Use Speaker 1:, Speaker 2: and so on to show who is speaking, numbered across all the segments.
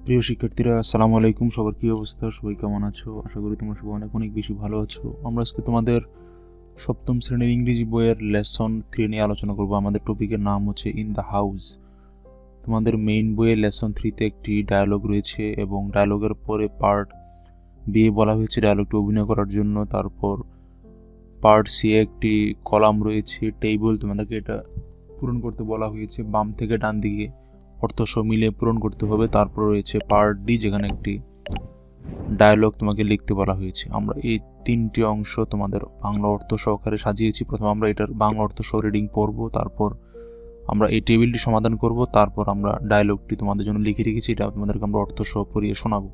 Speaker 1: প্রিয় শিক্ষার্থীরা, আসসালামু আলাইকুম। সবার কী অবস্থা? সবাই কেমন আছো? আশা করি তোমরা সবাই অনেক অনেক বেশি ভালো আছো। আমরা আজকে তোমাদের সপ্তম শ্রেণির ইংরেজি বইয়ের লেসন থ্রি নিয়ে আলোচনা করব। আমাদের টপিকের নাম হচ্ছে ইন দ্য হাউস তোমাদের মেইন বইয়ের লেসন থ্রিতে একটি ডায়ালগ রয়েছে এবং ডায়ালগের পরে পার্ট বিয়ে বলা হয়েছে ডায়ালগটি অভিনয় করার জন্য। তারপর পার্ট সি একটি কলাম রয়েছে টেবিল তোমাদেরকে এটা পূরণ করতে বলা হয়েছে বাম থেকে ডান দিকে। অর্থ সহ মিলিয়ে পূরণ করতে হবে। তারপর রয়েছে পার্ট ডি যেখানে একটি ডায়লগ তোমাকে লিখতে বলা হয়েছে। আমরা এই তিনটি অংশ তোমাদের বাংলা অর্থ সহকারে সাজিয়েছি। প্রথমে আমরা এটার বাংলা অর্থ সহ রিডিং পড়ব, তারপর আমরা এই টেবিলটি সমাধান করব, তারপর আমরা ডায়লগটি তোমাদের জন্য লিখে রেখেছি। এটা তোমাদেরকে আমরা অর্থ সহ পড়িয়ে শোনাবো।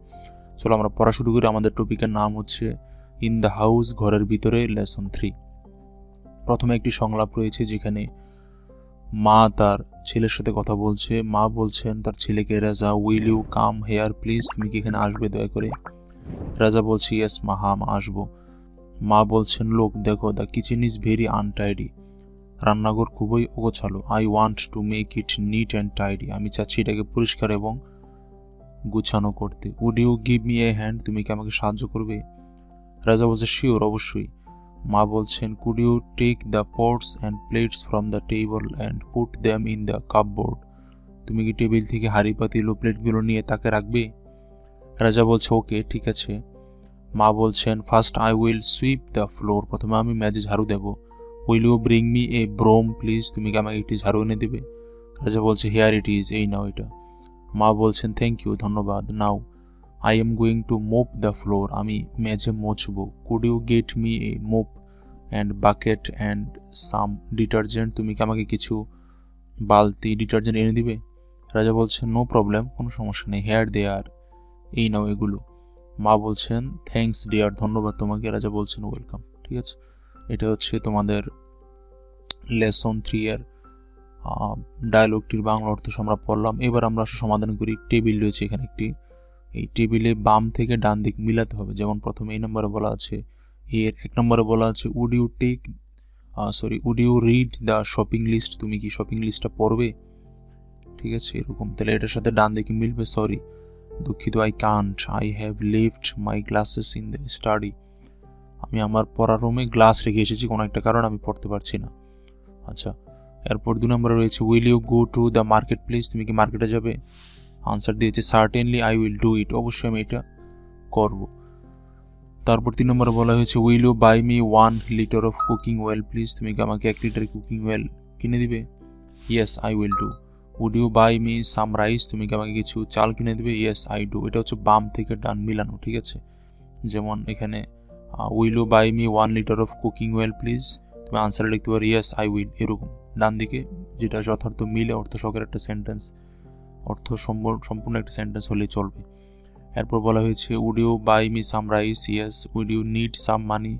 Speaker 1: চলো আমরা পড়া শুরু করি। আমাদের টপিকের নাম হচ্ছে ইন দ্য হাউস ঘরের ভিতরে লেসন থ্রি প্রথমে একটি সংলাপ রয়েছে, যেখানে মা তার ছেলের সাথে কথা বলছে, মা বলছেন, তার ছেলেকে, Raja will you come here please তুমি কি এখানে আসবে দয়া করে? রাজা বলছে ইয়েস মা হা মা আসব। মা বলছেন, লোক, দেখো the kitchen is very untidy রান্নাঘর খুবই অগোছালো। I want to make it neat and tidy আমি চাচ্ছি এটাকে পরিষ্কার এবং গুছানো করতে। Would you give me a hand তুমি কি আমাকে সাহায্য করবে? রাজা বলছে শিওর অবশ্যই। মা বলছেন could you take the pots and plates from the table and put them in the cupboard তুমি কি টেবিল থেকে হাঁড়ি পাতিল প্লেটগুলো নিয়ে তাকে রাখবে? রাজা বলছে, ওকে, ঠিক আছে। মা বলছেন first I will sweep the floor প্রথমে আমি ম্যাজে ঝাড়ু দেব। Will you bring me a broom please তুমি কি আমাকে একটি ঝাড়ু এনে দেবে? রাজা বলছে হেয়ার ইট ইজ এই নাও এটা। মা বলছেন থ্যাংক ইউ ধন্যবাদ, now. I am going to mop the floor আমি মেঝে মুছবো। Could you get me a mop and bucket and some detergent তুমি কি আমাকে কিছু বালতি ডিটারজেন্ট এনে দিবে? রাজা বলছেন নো প্রবলেম কোনো সমস্যা নেই। হেয়ার দেয়ার এই নাও এগুলো। মা বলছেন থ্যাঙ্কস ডিয়ার ধন্যবাদ তোমাকে। রাজা বলছেন ওয়েলকাম ঠিক আছে? এটা হচ্ছে তোমাদের লেসন থ্রি এর ডায়লগটির বাংলা অর্থ। আমরা পড়লাম। এবার আমরা সমাধান করি। টেবিল রয়েছে এখানে একটি। এই টেবিলে বাম থেকে ডান দিক মিলাতে হবে। যেমন প্রথমে এই নম্বরে বলা আছে, এর এক নম্বরে বলা আছে would you take sorry would you read the shopping list তুমি কি শপিং লিস্টটা পড়বে? ঠিক আছে, এরকম। তাহলে এটার সাথে ডান দিকে মিলবে সরি দুঃখিত I can't I have lived my glasses in the study আমি আমার পড়ার রুমে গ্লাস রেখে এসেছি, কোনো একটা কারণ আমি পড়তে পারছি না। আচ্ছা এরপর দু নম্বরে রয়েছে will you go to the market place তুমি কি মার্কেটে যাবে? আনসার দিয়েছে certainly I will do it অবশ্যই আমি এটা করব। তারপর তিন নম্বরে বলা হয়েছে will you buy me one litre of cooking oil please তুমি কি আমাকে এক লিটার কুকিং ওয়েল কিনে দিবে? Yes I will do would you buy me some rice তুমি কি আমাকে কিছু চাল কিনে দেবে? ইয়েস আই ডু এটা হচ্ছে বাম থেকে ডান মিলানো, ঠিক আছে? যেমন এখানে will you buy me one litre of cooking oil please তুমি আনসারে লিখতে পারো ইয়েস আই উইল এরকম। ডান দিকে যেটা যথার্থ মিলে অর্থ সকের একটা সেন্টেন্স অর্থ সম্পূর্ণ একটা সেন্টেন্স হলেই চলবে। এরপর বলা হয়েছে would you buy me some rice yes would you need some money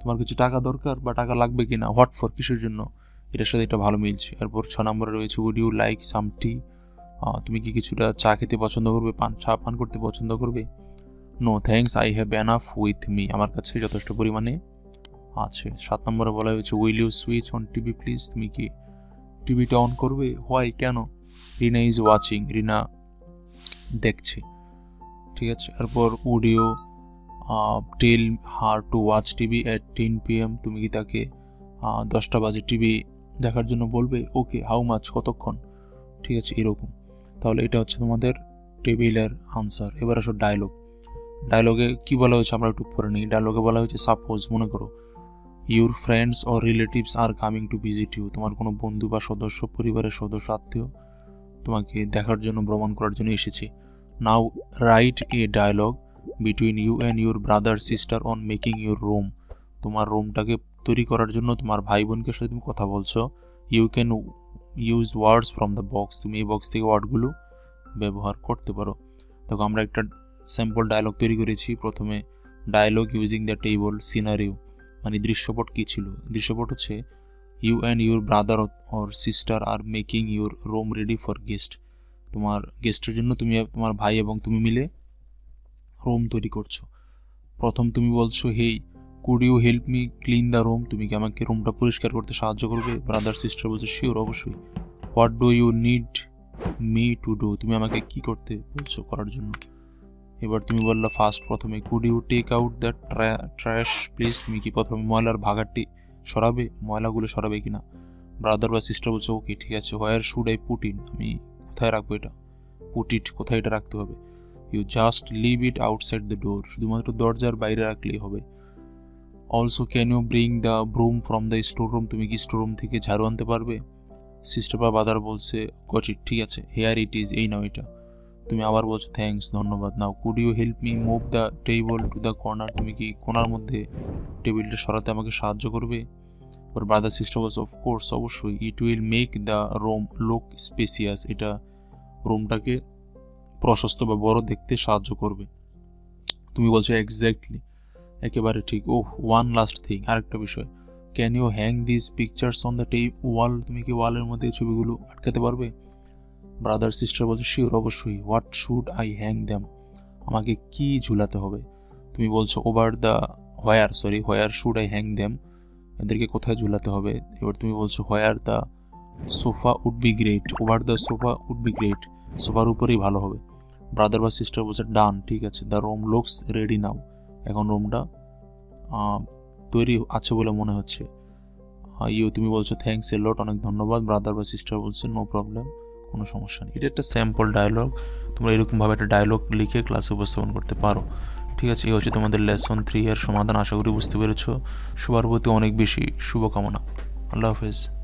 Speaker 1: তোমার কিছু টাকা দরকার বা টাকা লাগবে কি না হোয়াট ফর কিসের জন্য? এটার সাথে এটা ভালো মিলছে। এরপর ছ নম্বরে রয়েছে would you like some tea তুমি কি কিছুটা চা খেতে পছন্দ করবে? পান, চা পান করতে পছন্দ করবে? No thanks I have enough with me আমার কাছে যথেষ্ট পরিমাণে আছে। সাত নম্বরে বলা হয়েছে will you switch on TV please তুমি কি টিভিটা অন করবে? হোয়াই কেন? রিনা ইজ ওয়াচিং রিনা দেখছে, ঠিক আছে? এরপর would you tell her to watch TV at ten P M তুমি কি তাকে দশটা বাজে টিভি দেখার জন্য বলবে? ওকে হাউ মাছ কতক্ষণ? ঠিক আছে, এরকম। তাহলে এটা হচ্ছে তোমাদের টেবিলের আনসার এবার আসো ডায়লগ ডায়লগে কি বলা হয়েছে? আমরা একটু পরে নিই। ডায়লগে বলা হয়েছে সাপোজ মনে করো your friends or relatives are coming to visit you তোমার কোনো বন্ধু বা সদস্য, পরিবারের সদস্য, আত্মীয় তোমাকে দেখার জন্য, ভ্রমণ করার জন্য এসেছি। Now write a dialogue between you and your brother sister on making your room তোমার রুমটাকে তৈরি করার জন্য তোমার ভাই বোনকে সাথে তুমি কথা বলছো। You can use words from the box তুমি এই বক্স থেকে ওয়ার্ডগুলো ব্যবহার করতে পারো। দেখো, আমরা একটা স্যাম্পল ডায়লগ তৈরি করেছি। প্রথমে dialogue using the table scenario মানে দৃশ্যপট কী ছিল? দৃশ্যপট হচ্ছে you and your brother or sister are making your room ready for guest তোমার গেস্টের জন্য তুমি তোমার ভাই এবং তুমি মিলে রুম তৈরি করছ। প্রথম তুমি বলছো, hey could you help me clean the room তুমি কি আমাকে রুমটা পরিষ্কার করতে সাহায্য করবে? ব্রাদার সিস্টার বলছে শিওর অবশ্যই। What do you need me to do তুমি আমাকে কি করতে বলছো করার জন্য? এবার তুমি বললা ফার্স্ট প্রথমে could you take out the trash please তুমি কি প্রথমে ময়লার ভাগারটি সরাবে, ময়লাগুলো সরাবে কিনা? ব্রাদার বা সিস্টার বলছে, ওকে, ঠিক আছে where should I put in আমি কোথায় রাখব এটা? পুট ইট কোথায় এটা রাখতে হবে? You just leave it outside the door শুধুমাত্র দরজার বাইরে রাখলেই হবে। Also can you bring the broom from the store room তুমি কি স্টোর রুম থেকে ঝাড়ু আনতে পারবে? সিস্টার বা বাদার বলছে গট ইট ঠিক আছে হেয়ার ইট ইজ এই নাও এটা। তুমি আবার বলছো থ্যাঙ্কস ধন্যবাদ, now could you help me move the table to the corner তুমি কি কোনার মধ্যে টেবিলটা সরাতে আমাকে সাহায্য করবে? ওর ব্রাদার সিস্টার বলছে অফকোর্স অবশ্যই it will make the room look spacious এটা রোমটাকে প্রশস্ত বা বড় দেখতে সাহায্য করবে। তুমি বলছো এক্স্যাক্টলি একেবারে ঠিক ও ওয়ান লাস্ট থিং আরেকটা বিষয় can you hang this pictures on the tape wall তুমি কি ওয়ালের মধ্যে ছবিগুলো আটকাতে পারবে? ব্রাদার সিস্টার বলছে শিওর অবশ্যই। What should I hang them আমাকে কি ঝুলাতে হবে? তুমি বলছো over the where sorry where should I hang them এদেরকে কোথায় ঝুলাতে হবে? এবার তুমি বলছো where the sofa would be great over the sofa would be great সোফার উপরেই ভালো হবে। ব্রাদার বা সিস্টার বলছে ডান ঠিক আছে the room looks ready now এখন রুমটা তৈরি আছে বলে মনে হচ্ছে। ইউ, তুমি বলছো থ্যাংকস এ লট অনেক ধন্যবাদ। ব্রাদার বা সিস্টার বলছে নো প্রবলেম কোনো সমস্যা নেই। এটা একটা স্যাম্পল ডায়লগ তোমরা এরকমভাবে একটা ডায়লগ লিখে ক্লাসে উপস্থাপন করতে পারো। ঠিক আছে, এই হচ্ছে তোমাদের লেসন থ্রি এর সমাধান। আশা করি বুঝতে পেরেছ। সবার প্রতি অনেক বেশি শুভকামনা। আল্লাহ হাফেজ।